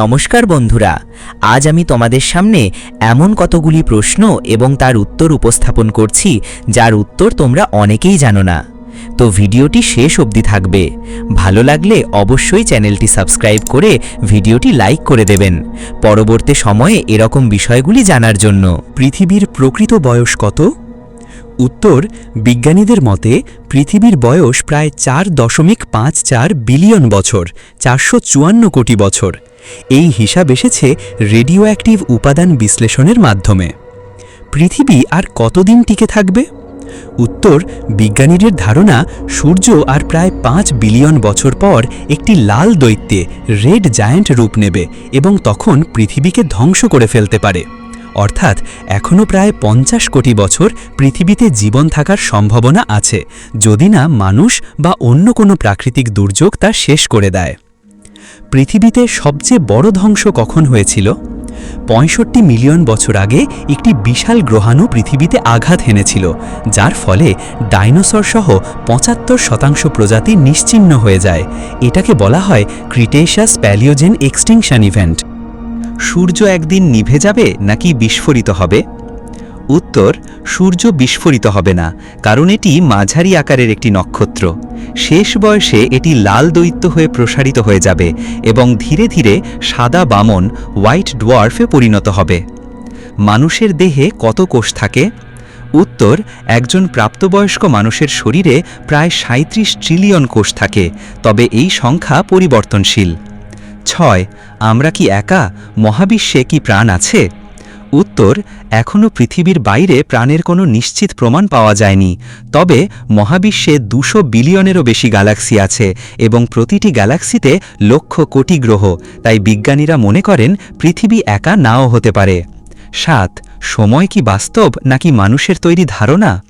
নমস্কার বন্ধুরা, আজ আমি তোমাদের সামনে এমন কতগুলি প্রশ্ন এবং তার উত্তর উপস্থাপন করছি, যার উত্তর তোমরা অনেকেই জানো না। তো ভিডিওটি শেষ অবধি থাকবে। ভালো লাগলে অবশ্যই চ্যানেলটি সাবস্ক্রাইব করে ভিডিওটি লাইক করে দেবেন। পরবর্তী সময়ে এরকম বিষয়গুলি জানার জন্য পৃথিবীর প্রকৃত বয়স কত? উত্তর, বিজ্ঞানীদের মতে পৃথিবীর বয়স প্রায় চার দশমিক পাঁচ চার বিলিয়ন বছর, চারশো চুয়ান্ন কোটি বছর। এই হিসাব এসেছে রেডিও অ্যাক্টিভ উপাদান বিশ্লেষণের মাধ্যমে। পৃথিবী আর কতদিন টিকে থাকবে? উত্তর, বিজ্ঞানীদের ধারণা সূর্য আর প্রায় পাঁচ বিলিয়ন বছর পর একটি লাল দৈত্যে রেড জায়ান্ট রূপ নেবে এবং তখন পৃথিবীকে ধ্বংস করে ফেলতে পারে। অর্থাৎ এখনও প্রায় পঞ্চাশ কোটি বছর পৃথিবীতে জীবন থাকার সম্ভাবনা আছে, যদি না মানুষ বা অন্য কোনো প্রাকৃতিক দুর্যোগ তা শেষ করে দেয়। পৃথিবীতে সবচেয়ে বড় ধ্বংস কখন হয়েছিল? পঁয়ষট্টি মিলিয়ন বছর আগে একটি বিশাল গ্রহাণু পৃথিবীতে আঘাত হেনেছিল, যার ফলে ডাইনোসর সহ পঁচাত্তর শতাংশ প্রজাতি নিশ্চিহ্ন হয়ে যায়। এটাকে বলা হয় ক্রিটেশাস প্যালিওজেন এক্সটিংশন ইভেন্ট সূর্য একদিন নিভে যাবে নাকি বিস্ফোরিত হবে? উত্তর, সূর্য বিস্ফোরিত হবে না, কারণ এটি মাঝারি আকারের একটি নক্ষত্র। শেষ বয়সে এটি লাল দৈত্য হয়ে প্রসারিত হয়ে যাবে এবং ধীরে ধীরে সাদা বামন, হোয়াইট ডোয়ার্ফে পরিণত হবে। মানুষের দেহে কত কোষ থাকে? উত্তর, একজন প্রাপ্তবয়স্ক মানুষের শরীরে প্রায় সাঁত্রিশ ট্রিলিয়ন কোষ থাকে, তবে এই সংখ্যা পরিবর্তনশীল। ছয়, আমরা কি একা? মহাবিশ্বে কি প্রাণ আছে? উত্তর এখনও পৃথিবীর বাইরে প্রাণের কোনো নিশ্চিত প্রমাণ পাওয়া যায়নি। তবে মহাবিশ্বে দুশো বিলিয়নেরও বেশি গ্যালাক্সি আছে এবং প্রতিটি গ্যালাক্সিতে লক্ষ কোটি গ্রহ। তাই বিজ্ঞানীরা মনে করেন পৃথিবী একা নাও হতে পারে। সাত, সময় কি বাস্তব নাকি মানুষের তৈরি ধারণা?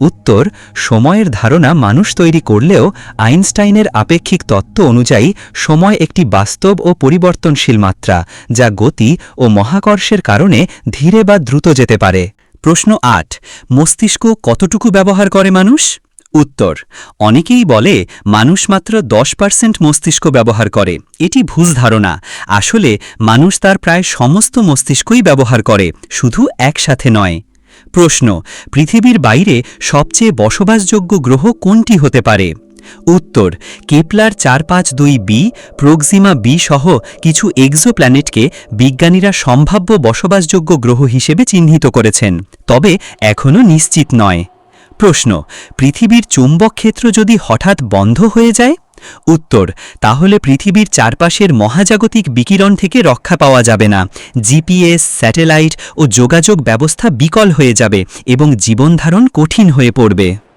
উত্তর, সময়ের ধারণা মানুষ তৈরি করলেও আইনস্টাইনের আপেক্ষিক তত্ত্ব অনুযায়ী সময় একটি বাস্তব ও পরিবর্তনশীল মাত্রা, যা গতি ও মহাকর্ষের কারণে ধীরে বা দ্রুত যেতে পারে। প্রশ্ন আট, মস্তিষ্ক কতটুকু ব্যবহার করে মানুষ? উত্তর, অনেকেই বলে মানুষ মাত্র দশ পার্সেন্ট মস্তিষ্ক ব্যবহার করে। এটি ভুল ধারণা। আসলে মানুষ তার প্রায় সমস্ত মস্তিষ্কই ব্যবহার করে, শুধু একসাথে নয়। প্রশ্ন, পৃথিবীর বাইরে সবচেয়ে বসবাসযোগ্য গ্রহ কোনটি হতে পারে? উত্তর, কেপলার চার পাঁচ দুই বি, প্রোক্সিমা বি সহ কিছু এক্সোপ্ল্যানেটকে বিজ্ঞানীরা সম্ভাব্য বসবাসযোগ্য গ্রহ হিসেবে চিহ্নিত করেছেন, তবে এখনও নিশ্চিত নয়। প্রশ্ন, পৃথিবীর চুম্বক ক্ষেত্র যদি হঠাৎ বন্ধ হয়ে যায়? উত্তর, তাহলে পৃথিবীর চারপাশের মহাজাগতিক বিকিরণ থেকে রক্ষা পাওয়া যাবে না। জিপিএস, স্যাটেলাইট ও যোগাযোগ ব্যবস্থা বিকল হয়ে যাবে এবং জীবনধারণ কঠিন হয়ে পড়বে।